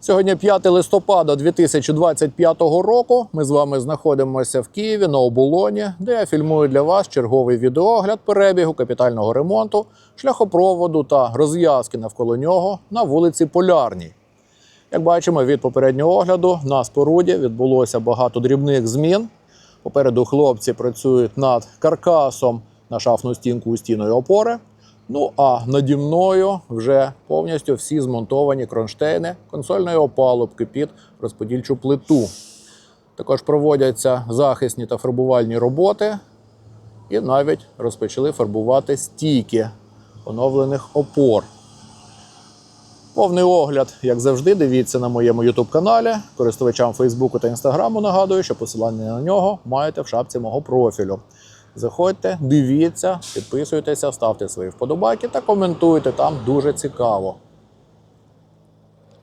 Сьогодні 5 листопада 2025 року. Ми з вами знаходимося в Києві на оболоні, де я фільмую для вас черговий відеогляд перебігу капітального ремонту, шляхопроводу та розв'язки навколо нього на вулиці Полярній. Як бачимо від попереднього огляду, на споруді відбулося багато дрібних змін. Попереду хлопці працюють над каркасом на шафну стінку у стіною опори. Ну а наді мною вже повністю всі змонтовані кронштейни консольної опалубки під розподільчу плиту. Також проводяться захисні та фарбувальні роботи, і навіть розпочали фарбувати стійки оновлених опор. Повний огляд, як завжди, дивіться на моєму youtube каналі. Користувачам Фейсбуку та Інстаграму нагадую, що посилання на нього маєте в шапці мого профілю. Заходьте, дивіться, підписуйтеся, ставте свої вподобайки та коментуйте. Там дуже цікаво.